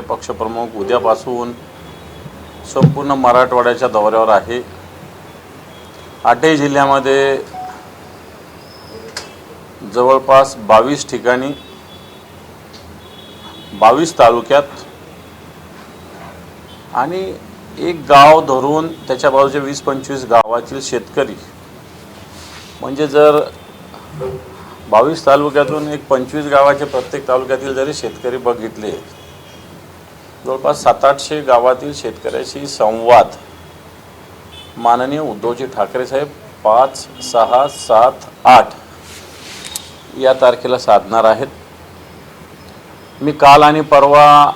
पक्षाचे पक्षप्रमुख उद्यापासून संपूर्ण मराठवाड्याच्या दौऱ्यावर आहे. आठही जिल्ह्यामध्ये जवळपास बावीस ठिकाणी बावीस तालुक्यात आणि एक गाव धरून त्याच्या बाजूच्या वीस पंचवीस गावातील शेतकरी. म्हणजे जर बावीस तालुक्यातून एक पंचवीस गावाचे प्रत्येक तालुक्यातील जरी शेतकरी बघितले जवळपास सात आठशे गावातील शेतकऱ्याशी संवाद. माननीय उद्धवजी ठाकरे साहेब पाच सहा सात आठ या तारखेला साधणार आहेत. मी काल आणि परवा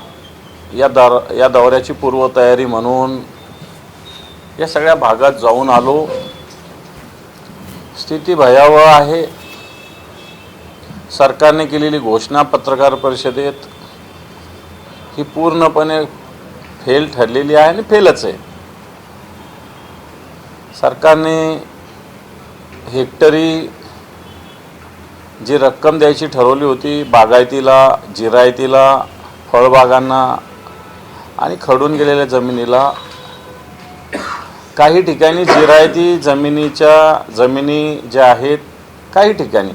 या दर या दौऱ्याची पूर्वतयारी म्हणून या सगळ्या भागात जाऊन आलो. स्थिती भयावह आहे. सरकारने केलेली घोषणा पत्रकार परिषदेत ही पूर्णपणे फेल ठरलेली आहे आणि फेलच आहे. सरकारने हेक्टरी जी रक्कम द्यायची ठरवली होती बागायतीला जिरायतीला फळबागांना आणि खडून गेलेल्या जमिनीला काही ठिकाणी जिरायती जमिनीच्या जमिनी ज्या आहेत काही ठिकाणी.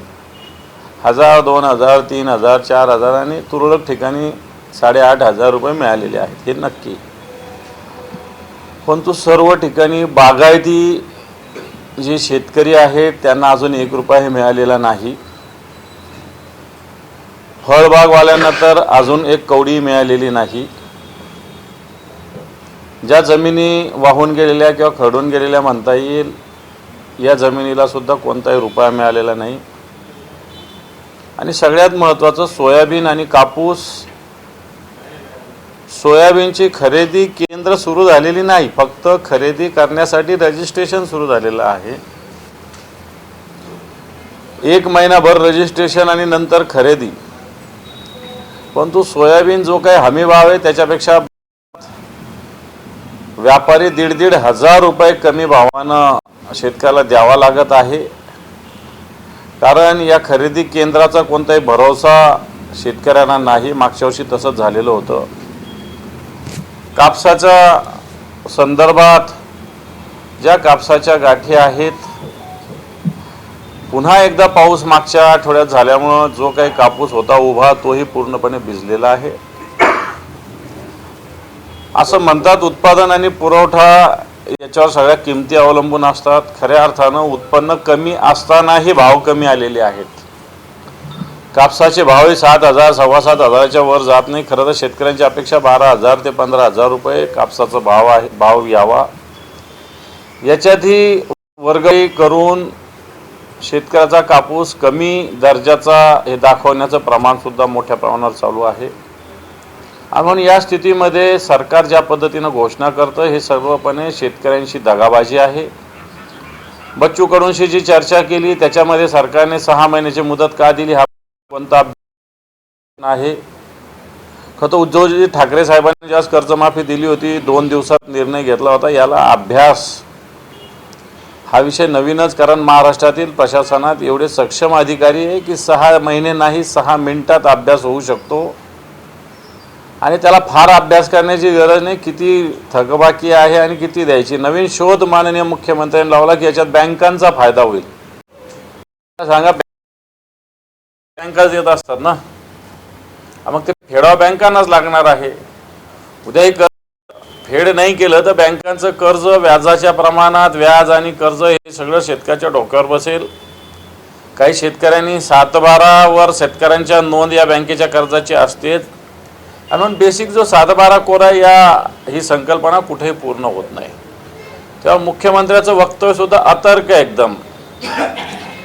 हजार दोन हजार तीन हजार चार हजार आणि तुरळक ठिकाणी साडेआठ हजार रुपये मिळालेले आहेत हे नक्की. परंतु सर्व ठिकाणी बागायती जे शेतकरी आहेत त्यांना अजून एक रुपया हे मिळालेला नाही. फळबागवाल्यांना तर अजून एक कवडी मिळालेली नाही. ज्या जमिनी वाहून गेलेल्या किंवा खडून गेलेल्या म्हणता येईल या जमिनीला सुद्धा कोणताही रुपया मिळालेला नाही. आणि सगळ्यात महत्त्वाचं सोयाबीन आणि कापूस सोयाबीनची खरेदी केंद्र सुरू झालेली नाही फक्त खरेदी करण्यासाठी रजिस्ट्रेशन सुरू झालेलं आहे. एक महिनाभर रजिस्ट्रेशन आणि नंतर खरेदी. परंतु सोयाबीन जो काही हमी भाव आहे त्याच्यापेक्षा व्यापारी दीड दीड हजार रुपये कमी भावानं शेतकऱ्याला द्यावा लागत आहे. कारण या खरेदी केंद्राचा कोणताही भरोसा शेतकऱ्यांना नाही. मागच्या वर्षी तसंच झालेलं होतं. कापसाच्या संदर्भात ज्या कापसाच्या गाठी आहेत पुन्हा एकदा पाऊस मागच्या आठवड्यात झाल्यामुळं जो काही कापूस होता उभा तोही पूर्णपणे भिजलेला आहे. असं म्हणतात उत्पादन आणि पुरवठा याच्यावर सगळ्या किमती अवलंबून असतात. खऱ्या अर्थानं उत्पन्न कमी असतानाही भाव कमी आलेले आहेत. कापसाचे भावही सात हजार सव्वा सात हजाराच्या वर जात नाही. खरं तर शेतकऱ्यांची अपेक्षा बारा हजार ते पंधरा हजार रुपये कापसाचा भाव आहे भाव यावा. याच्यातही वर्गही करून शेतकऱ्याचा कापूस कमी दर्जाचा हे दाखवण्याचं प्रमाण सुद्धा मोठ्या प्रमाणावर चालू आहे. म्हणून या स्थितीमध्ये सरकार ज्या पद्धतीनं घोषणा करतं हे सर्वपणे शेतकऱ्यांशी दगाबाजी आहे. बच्चू कडूंशी जी चर्चा केली त्याच्यामध्ये सरकारने सहा महिन्याची मुदत का दिली हा आहे खरं तर उद्धवजी ठाकरे साहेबांनी ज्यास कर्जमाफी दिली होती दोन दिवसात निर्णय घेतला होता याला अभ्यास. हा विषय नवीनच कारण महाराष्ट्रातील प्रशासनात एवढे सक्षम अधिकारी आहे की सहा महिने नाही सहा मिनिटात अभ्यास होऊ शकतो. आणि त्याला फार अभ्यास करण्याची गरज नाही किती थकबाकी आहे आणि किती द्यायची. नवीन शोध माननीय मुख्यमंत्र्यांनी लावला की याच्यात बँकांचा फायदा होईल. सांगा बँकाच येत असतात ना? मग ते फेडाव बँकांनाच लागणार आहे. उद्याही कर फेड नाही केलं तर बँकांचं कर्ज व्याजाच्या प्रमाणात व्याज आणि कर्ज हे सगळं शेतकऱ्याच्या डोक्यावर बसेल. काही शेतकऱ्यांनी सातबारावर शेतकऱ्यांच्या नोंद या बँकेच्या कर्जाची असतेच. आणि म्हणून बेसिक जो सातबारा कोरा या ही संकल्पना कुठेही पूर्ण होत नाही. तेव्हा मुख्यमंत्र्याचं वक्तव्य सुद्धा अतर्क आहे एकदम.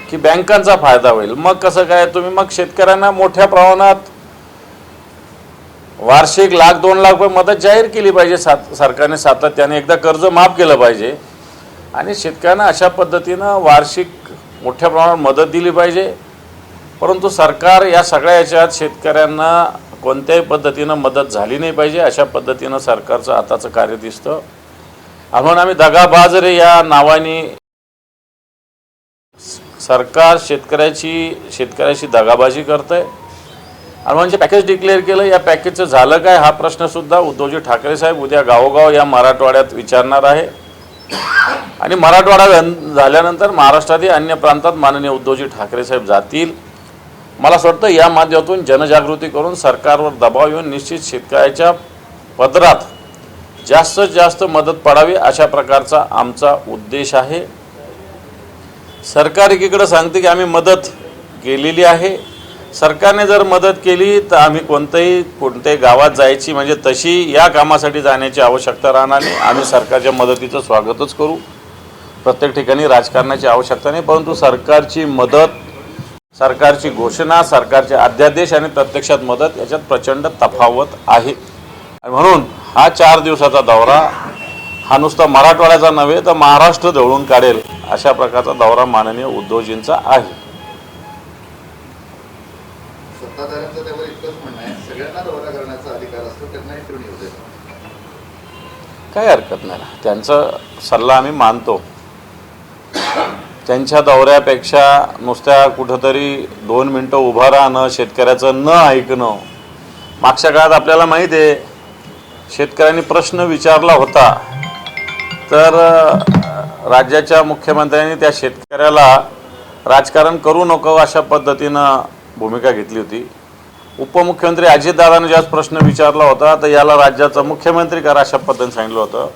की बँकांचा फायदा होईल. मग कसं काय? तुम्ही मग शेतकऱ्यांना मोठ्या प्रमाणात वार्षिक लाख दोन लाख रुपये मदत जाहीर केली पाहिजे सात सरकारने सातत्याने. एकदा कर्ज माफ केलं पाहिजे. आणि शेतकऱ्यांना अशा पद्धतीनं वार्षिक मोठ्या प्रमाणात मदत दिली पाहिजे. परंतु सरकार या सगळ्या याच्यात शेतकऱ्यांना कोणत्याही पद्धतीनं मदत झाली नाही पाहिजे. अशा पद्धतीनं सरकारचं आताचं कार्य दिसतं. म्हणून आम्ही दगाबाजरे या नावाने सरकार शेतकऱ्याची शेतकऱ्याशी दगाबाजी करतंय. आणि म्हणजे पॅकेज डिक्लेअर केलं या पॅकेजचं झालं काय? हा प्रश्नसुद्धा उद्धवजी ठाकरे साहेब उद्या गावोगाव या मराठवाड्यात विचारणार आहे. आणि मराठवाडा झाल्यानंतर महाराष्ट्रातील अन्य प्रांतात माननीय उद्धवजी ठाकरे साहेब जातील. मला असं वाटतं या माध्यमातून जनजागृती करून सरकारवर दबाव येऊन निश्चित शेतकऱ्याच्या पदरात जास्तीत जास्त मदत पडावी अशा प्रकारचा आमचा उद्देश आहे. सरकार एकीकडं सांगते की आम्ही मदत केलेली आहे. सरकारने जर मदत केली तर आम्ही कोणत्याही कोणत्याही गावात जायची म्हणजे तशी या कामासाठी जाण्याची आवश्यकता राहणार नाही. आम्ही सरकारच्या मदतीचं स्वागतच करू. प्रत्येक ठिकाणी राजकारणाची आवश्यकता नाही परंतु सरकारची मदत सरकारची घोषणा सरकारचे अध्यादेश आणि प्रत्यक्षात मदत याच्यात प्रचंड तफावत आहे. म्हणून हा चार दिवसाचा दौरा हा नुसता मराठवाड्याचा नव्हे तर महाराष्ट्र दळून काढेल अशा प्रकारचा दौरा माननीय उद्धवजींचा आहे. काही हरकत नाही. त्यांचा सल्ला आम्ही मानतो. त्यांच्या दौऱ्यापेक्षा नुसत्या कुठंतरी दोन मिनटं उभं राहणं शेतकऱ्याचं न ऐकणं मागच्या काळात आपल्याला माहीत आहे शेतकऱ्यांनी प्रश्न विचारला होता तर राज्याच्या मुख्यमंत्र्यांनी त्या शेतकऱ्याला राजकारण करू नको अशा पद्धतीनं भूमिका घेतली होती. उपमुख्यमंत्री अजितदादांनी ज्यावेळेस प्रश्न विचारला होता तर याला राज्याचा मुख्यमंत्री करा अशा पद्धतीने सांगितलं होतं.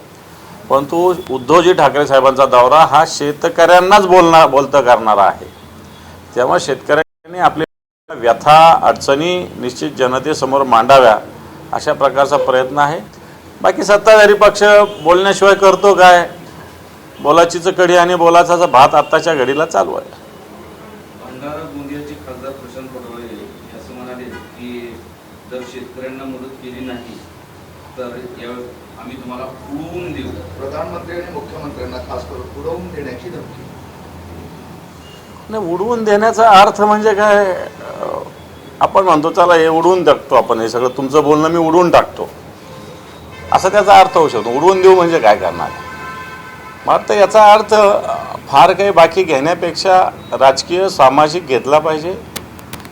परंतु उद्धवजी ठाकरे साहेबांचा दौरा हा शेतकऱ्यांनाच बोलणार बोलतं करणारा आहे. त्यामुळे शेतकऱ्यांनी आपली व्यथा अडचणी निश्चित जनतेसमोर मांडाव्या अशा प्रकारचा प्रयत्न आहे. बाकी सत्ताधारी पक्ष बोलण्याशिवाय करतो काय? बोलाचीच कडी आणि बोलाचा भात आत्ताच्या घडीला चालू आहे. भंडारा गोंदियाचे खासदार प्रशांत पटोळे हे असं म्हणाले की जर शेतकऱ्यांना मदत केली नाही तर यावेळी आम्ही तुम्हाला उडवून देऊ. प्रधानमंत्री आणि मुख्यमंत्र्यांना खास करून उडवून देण्याची धमकी. नाही उडवून देण्याचा अर्थ म्हणजे काय? आपण म्हणतो चला हे उडवून टाकतो आपण हे सगळं तुमचं बोलणं मी उडवून टाकतो. असा त्याचा अर्थ होऊ शकतो. उडवून देऊ म्हणजे काय करणार? मात्र याचा अर्थ फार काही बाकी घेण्यापेक्षा राजकीय सामाजिक घेतला पाहिजे.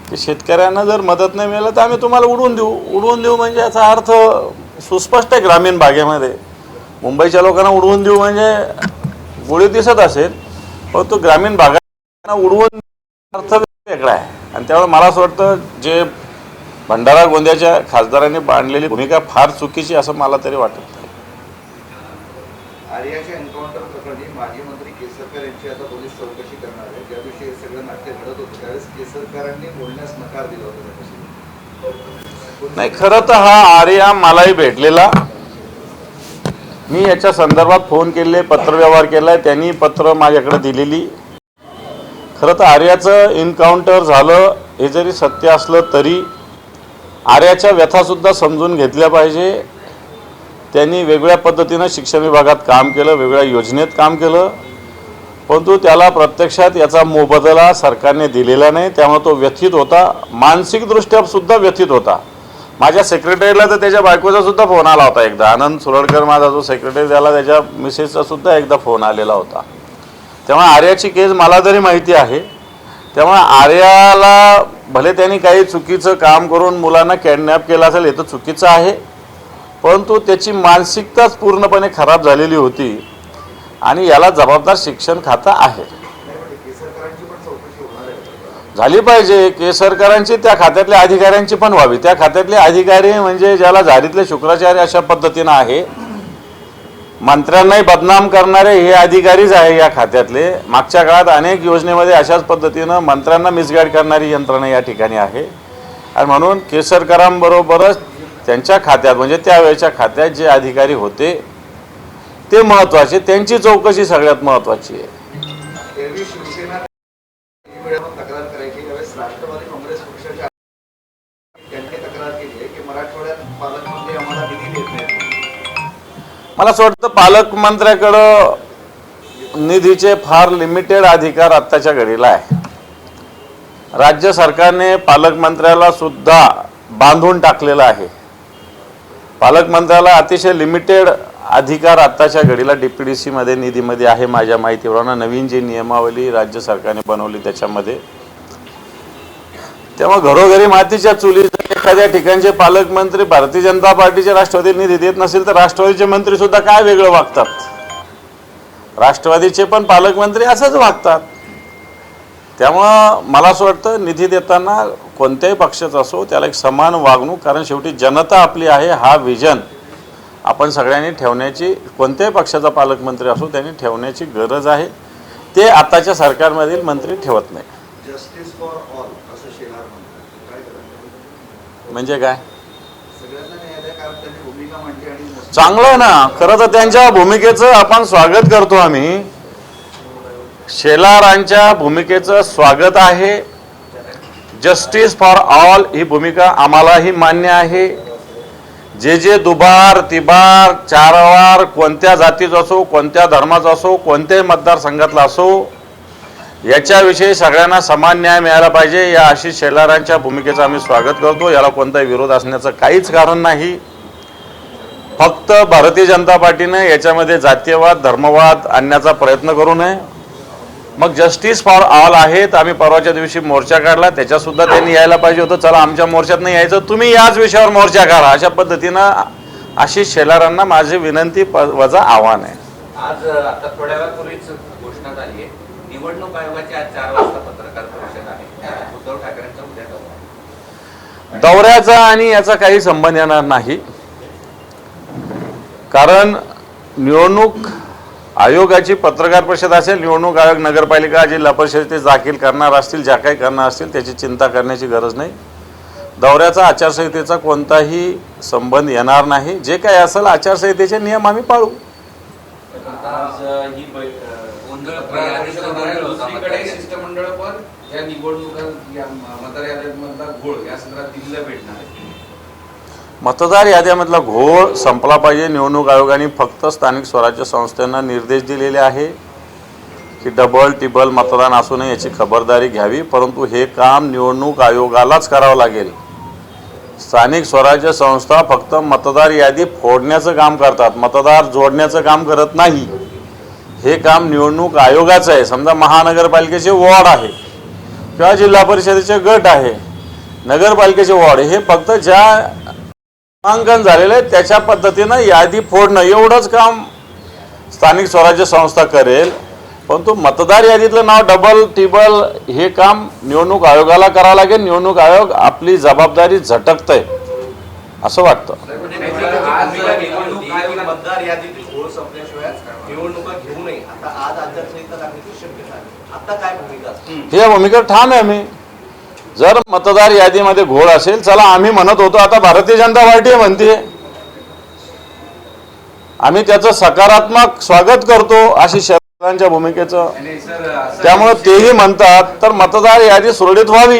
की शेतकऱ्यांना जर मदत नाही मिळालं तर आम्ही तुम्हाला उडवून देऊ. उडवून देऊ म्हणजे याचा अर्थ सुस्पष्ट आहे ग्रामीण भागेमध्ये. मुंबईच्या लोकांना उडवून देऊ म्हणजे गोळी दिसत असेल परंतु ग्रामीण भागांना उडवून अर्थ वेगळा आहे. आणि त्यामुळे मला असं वाटतं जे भंडारा गोंदियाच्या खासदारांनी बांधलेली भूमिका फार चुकीची असं मला तरी वाटत नाही. आर्याच्या एन्काउंटर प्रकरणी माजी मंत्री केसरकर यांची आता पोलीस चौकशी करणार आहे. ज्या दिवशी हे सगळं नाट्य घडत होतं त्यावेळेस केसरकरांनी बोलण्यास नकार दिला होता नाही खरं तर हा आर्या मलाही भेटलेला. मी याच्या संदर्भात फोन केले पत्रव्यवहार केलाय त्यांनी पत्र माझ्याकडे दिलेली. खरं तर आर्याचं एन्काउंटर झालं हे जरी सत्य असलं तरी आर्याच्या व्यथासुद्धा समजून घेतल्या पाहिजे. त्यांनी वेगळ्या पद्धतीनं शिक्षण विभागात काम केलं वेगळ्या योजनेत काम केलं. परंतु त्याला प्रत्यक्षात याचा मोबदला सरकारने दिलेला नाही. त्यामुळे तो व्यथित होता. मानसिकदृष्ट्या सुद्धा व्यथित होता. माझ्या सेक्रेटरीला तर त्याच्या बायकोचा सुद्धा फोन आला होता एकदा. आनंद सुरडकर माझा जो सेक्रेटरी त्याला त्याच्या मिसेसचा सुद्धा एकदा फोन आलेला होता. त्यामुळे आर्याची केस मला तरी माहिती आहे. त्यामुळे आर्याला भले त्यांनी काही चुकीचं काम करून मुलांना कॅडनॅप केलं असेल हे तर चुकीचं आहे. परंतु त्याची मानसिकताच पूर्णपणे खराब झालेली होती आणि याला जबाबदार शिक्षण खातं आहे. झाली पाहिजे के सरकारांची त्या खात्यातल्या अधिकाऱ्यांची पण व्हावी. त्या खात्यातले अधिकारी म्हणजे ज्याला झारीतले शुक्राचार्य अशा पद्धतीनं आहे मंत्र्यांनाही बदनाम करणारे हे अधिकारीच आहे या खात्यातले. मागच्या काळात अनेक योजनेमध्ये अशाच पद्धतीनं मंत्र्यांना मिसगाईड करणारी यंत्रणा या ठिकाणी आहे. आणि म्हणून केसरकरांबरोबरच त्यांच्या खात्यात म्हणजे त्यावेळेच्या खात्यात जे अधिकारी होते ते महत्त्वाचे त्यांची चौकशी सगळ्यात महत्त्वाची आहे. तक्रार मला असं वाटतं पालकमंत्र्याकडं निधीचे फार लिमिटेड अधिकार आत्ताच्या घडीला आहे. राज्य सरकारने पालकमंत्र्याला सुद्धा बांधून टाकलेलं आहे. पालकमंत्र्याला अतिशय लिमिटेड अधिकार आत्ताच्या घडीला डीपीडीसी मध्ये निधीमध्ये आहे माझ्या माहितीप्रमाणे नवीन जी नियमावली राज्य सरकारने बनवली त्याच्यामध्ये. तेव्हा घरोघरी मातीच्या चुली एखाद्या ठिकाणचे पालकमंत्री भारतीय जनता पार्टीचे राष्ट्रवादी निधी देत नसेल तर राष्ट्रवादीचे मंत्री सुद्धा काय वेगळं वागतात? राष्ट्रवादीचे पण पालकमंत्री असंच वागतात. त्यामुळं मला असं वाटतं निधी देताना कोणत्याही पक्षाचा असो त्याला एक समान वागणूक कारण शेवटी जनता आपली आहे हा विजन आपण सगळ्यांनी ठेवण्याची कोणत्याही पक्षाचा पालकमंत्री असो त्यांनी ठेवण्याची गरज आहे. ते आताच्या सरकारमधील मंत्री ठेवत नाही जस्टिस फॉर ऑल असं शेलार म्हणतात. काय म्हणजे काय? चांगलं आहे ना. खरं तर त्यांच्या भूमिकेचं आपण स्वागत करतो आम्ही. शेलारांच्या भूमिकेचं स्वागत आहे. जस्टिस फॉर ऑल ही भूमिका आम्हालाही मान्य आहे. जे जे दुबार तिबार चारवार कोणत्या जातीचा असो कोणत्या धर्माचा असो कोणत्याही मतदारसंघातला असो याच्याविषयी सगळ्यांना समान न्याय मिळाला पाहिजे. या आशिष शेलारांच्या भूमिकेचं आम्ही स्वागत करतो. याला कोणताही विरोध असण्याचं काहीच कारण नाही. फक्त भारतीय जनता पार्टीने याच्यामध्ये जातीयवाद धर्मवाद आणण्याचा प्रयत्न करू नये. मग जस्टिस फॉर ऑल आहेत. आम्ही परवाच्या दिवशी मोर्चा काढला. त्याच्यासुद्धा त्यांनी यायला पाहिजे होतं. चला आमच्या मोर्चात नाही यायचं. तुम्ही याच विषयावर मोर्चा काढा. अशा पद्धतीनं आशिष शेलारांना माझी विनंती प- वजा आव्हान आहे. आज आता थोड्या वेळापूर्वीच आहे निवडणूक आयोगाची आज चार वाजता पत्रकार परिषद आहे. उद्धव ठाकरेंचा उद्या दौरा. आहे. दौऱ्याचा आणि याचा काही संबंध येणार नाही. कारण निवडणूक आयोगाची पत्रकार परिषद असेल निवडणूक आयोग नगरपालिका जिल्हा परिषद ते दाखल करणार असतील ज्या काही करणार असतील त्याची चिंता करण्याची गरज नाही. दौऱ्याचा आचारसंहितेचा कोणताही संबंध येणार नाही. जे काही असेल आचारसंहितेचे नियम आम्ही पाळू. दुसरीकडे मतदारसंघात. शिष्टमंडळ पण या निवडणुका या मतदार याद्यांमधला घोळ या संदर्भात भेटणार आहे. मतदार याद्यामधला घोळ संपला पाहिजे. निवडणूक आयोगाने फक्त स्थानिक स्वराज्य संस्थांना निर्देश दिलेले आहे की डबल टिबल मतदान असू नये याची खबरदारी घ्यावी. परंतु हे काम निवडणूक आयोगालाच करावं लागेल. स्थानिक स्वराज्य संस्था फक्त मतदार यादी फोडण्याचं काम करतात. मतदार जोडण्याचं काम करत नाही. हे काम निवडणूक आयोगाचं आहे. समजा महानगरपालिकेचे वॉर्ड आहे किंवा जिल्हा परिषदेचे गट आहे नगरपालिकेचे वॉर्ड हे फक्त ज्या नामांकन झालेलं आहे त्याच्या पद्धतीनं यादी फोडणं एवढंच काम स्थानिक स्वराज्य संस्था करेल. परंतु मतदार यादीतलं नाव डबल टिबल हे काम निवडणूक आयोगाला करावं लागेल. निवडणूक आयोग आपली जबाबदारी झटकतंय आहे असं वाटतं आज निवडणूक आयोगात मतदार यादीतील घोळ संपल्याशिवाय निवडणुका घेऊ नये आता आज आचारसंहिता लागण्याची शक्यता आहे आता काय भूमिका असते हे भूमिका ठाम आहे आम्ही? जर मतदार यादीमध्ये घोळ असेल चला आम्ही म्हणत होतो आता भारतीय जनता पार्टी म्हणते आम्ही त्याचं सकारात्मक स्वागत करतो अशी शेतकऱ्यांच्या भूमिकेचं. त्यामुळे तेही म्हणतात तर मतदार यादी सुरळीत व्हावी.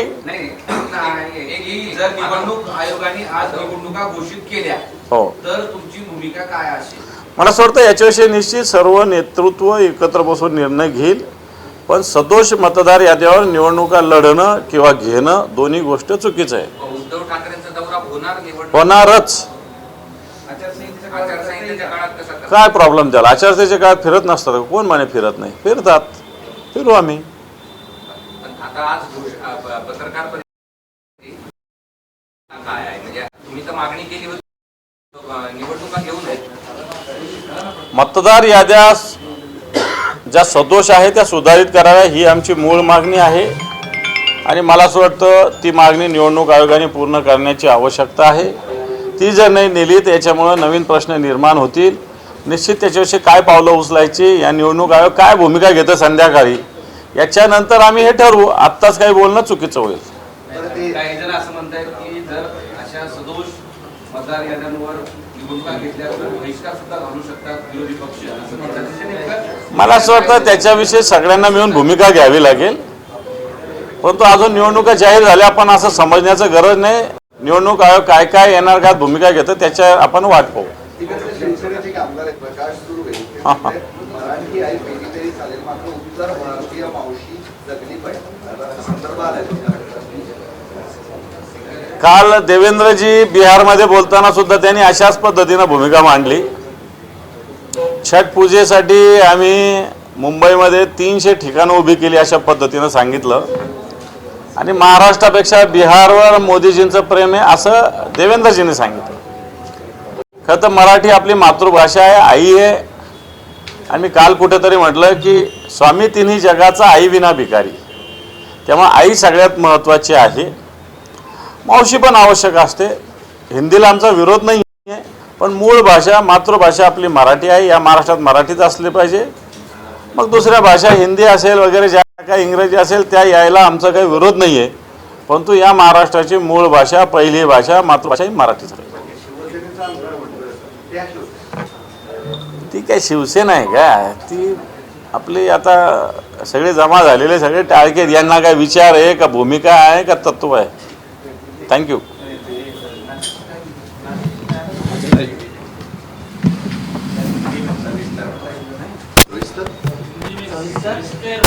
हो मला असं वाटतं याच्याविषयी निश्चित सर्व नेतृत्व एकत्र बसून निर्णय घेईल. पण सदोष मतदार याद्यावर निवडणुका लढणं किंवा घेणं दोन्ही गोष्ट चुकीचं आहे. उद्धव ठाकरेंचा दौरा होणार निवडणूक होणारच. आचारसंहितेच्या काळात आचारसंहितेच्या काळात कसा करणार? काय प्रॉब्लेम त्याला? आचारसंहितेच्या काळात फिरत नसतात. का? कोण म्हणे फिरत नाही? फिरतात. फिरू आम्ही. पण आता आज घोष- अ, प- पत्रकार परिषद काय आहे? म्हणजे तुम्ही तर मागणी केली होती. अ, निवडणुका घेऊ नयेत मतदार याद्या ज्या सदोष आहे त्या सुधारित कराव्या ही आमची मूळ मागणी आहे. आणि मला असं वाटतं ती मागणी निवडणूक आयोगाने पूर्ण करण्याची आवश्यकता आहे. ती जर नाही नेली तर याच्यामुळं नवीन प्रश्न निर्माण होतील. निश्चित त्याच्याविषयी काय पावलं उचलायची या निवडणूक आयोग काय भूमिका घेतं संध्याकाळी याच्यानंतर आम्ही हे ठरवू. आत्ताच काही बोलणं चुकीचं होईल. काही जण असं म्हणतायत की जर अशा सदोष मतदार याद्यांवर निवडणुका घेतल्या तर बहिष्कार सुद्धा घालू शकतात विरोधी पक्ष असं मला असं वाटतं त्याच्याविषयी सगळ्यांना मिळून भूमिका घ्यावी लागेल. परंतु अजून निवडणुका जाहीर झाल्या आपण असं समजण्याचं गरज नाही. निवडणूक आयोग काय काय येणार का भूमिका घेतं त्याच्या आपण वाट पाहू. काल देवेंद्रजी बिहारमध्ये बोलताना सुद्धा त्यांनी अशाच पद्धतीनं भूमिका मांडली. छठ पूजेसाठी आम्ही मुंबईमध्ये तीनशे ठिकाणं उभी केली अशा पद्धतीनं सांगितलं. आणि महाराष्ट्रापेक्षा बिहारवर मोदीजींचं प्रेम आहे असं देवेंद्रजींनी सांगितलं. खरं तर मराठी आपली मातृभाषा आहे आई आहे. आणि मी काल कुठेतरी म्हटलं की स्वामी तिन्ही जगाचा आई विना भिकारी. तेव्हा आई सगळ्यात महत्त्वाची आहे. मावशी पण आवश्यक असते. हिंदीला आमचा विरोध नाही आहे पण मूळ भाषा मातृभाषा आपली मराठी आहे. या महाराष्ट्रात मराठीच असली पाहिजे. मग दुसऱ्या भाषा हिंदी असेल वगैरे ज्या काही इंग्रजी असेल त्या यायला आमचा काही विरोध नाही आहे परंतु या महाराष्ट्राची मूळ भाषा पहिली भाषा मातृभाषा ही मराठीच आहे. ती काय शिवसेना आहे का? ती आपली आता सगळे जमा झालेले सगळे टाळकेत. यांना काय विचार आहे का भूमिका आहे का तत्व आहे? Thank you sir.